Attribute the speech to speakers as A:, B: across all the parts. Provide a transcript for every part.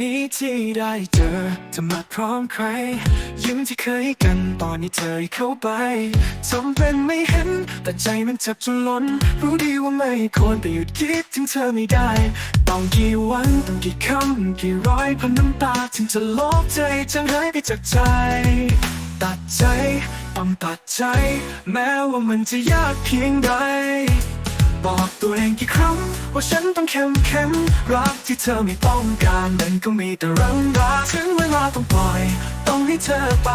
A: นี้ที่ได้เจอเธอมาพร้อมใคร ยิ้มที่เคยกันตอนนี้เธอเข้าไปทำเป็นไม่เห็น แต่ใจมันเจ็บจนล้น รู้ดีว่าไม่ควรแต่หยุดคิดถึงเธอไม่ได้ ต้องกี่วันต้องกี่คำกี่ร้อยพันน้ำตาถึงจะลบใจจางหายไปจากใจ ตัดใจต้องตัดใจ แม้ว่ามันจะยากเพียงใด บอกตัวเองกี่ครั้ง ว่าฉันต้องเข้มแข็งรักที่เธอไม่ต้องการมันก็มีแต่รังรักถึงเวลาต้องปล่อย ต้องให้เธอไป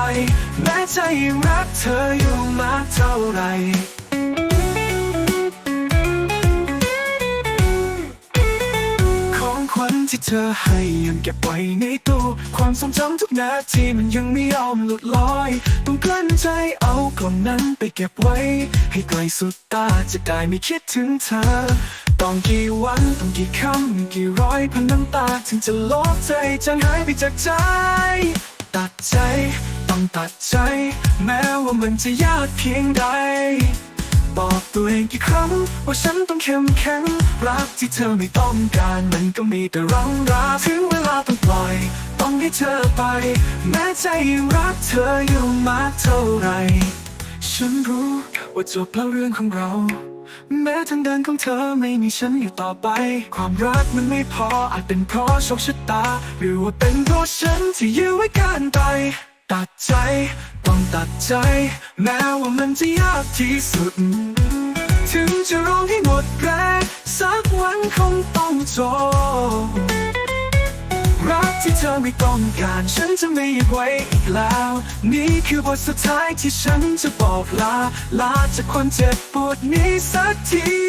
A: แม้ใจยังรักเธออยู่มากเท่าไหร่ ขวัญที่เธอให้ยังเก็บไว้ในตู้ความทรงจำทุกนาทีมันยังไม่ยอมหลุดลอย ต้องกลั้นใจเอากล่องนั้นไปเก็บไว้ ให้ไกลสุดตาจะได้ไม่คิดถึงเธอ ต้องกี่วันต้องกี่คำกี่ร้อยพันน้ำตาถึงจะลบใจจางหายไปจากใจ ตัดใจต้องตัดใจ แม้ว่ามันจะยากเพียงใด บอกตัวเองกี่ครั้งว่าฉันต้องเข้มแข็ง รักที่เธอไม่ต้องการมันก็มีแต่รังราถึงเวลาต้องปล่อย ต้องให้เธอไป แม้ใจยังรักเธออยู่มากเท่าไหรฉันรู้ว่าจบแล้วเรื่องของเรา แม้ทางเดินของเธอไม่มีฉันอยู่ต่อไป ความรักมันไม่พออาจเป็นเพราะโชคชะตา หรือว่าเป็นเพราะฉันที่ยื้อไว้กันไปตัดใจ ต้องตัดใจ แม้ว่ามันจะยากที่สุด รักที่เธอไม่ต้องการ ฉันจะไม่ยึดไว้อีกแล้ว นี่คือบทสุดท้ายที่ฉันจะบอกลา ลาจากคนเจ็บปวดนี้สักที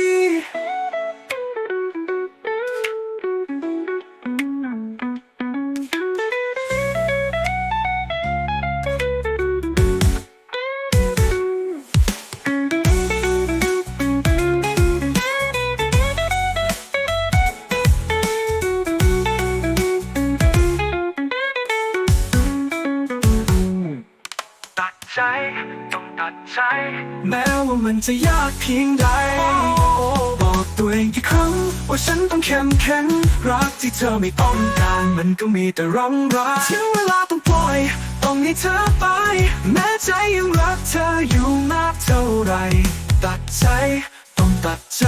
A: ใจต้องตัดใจ แม้ว่ามันจะยากเพียงใด บอกตัวเองกี่ครั้ง ว่าฉันต้องเข้มแข็งรักที่เธอไม่ต้องการ มันก็มีแต่รังรักถึงเวลาต้องปล่อย ต้องให้เธอไป แม้ใจยังรักเธออยู่มากเท่าไหรตัดใจ ต้องตัดใจ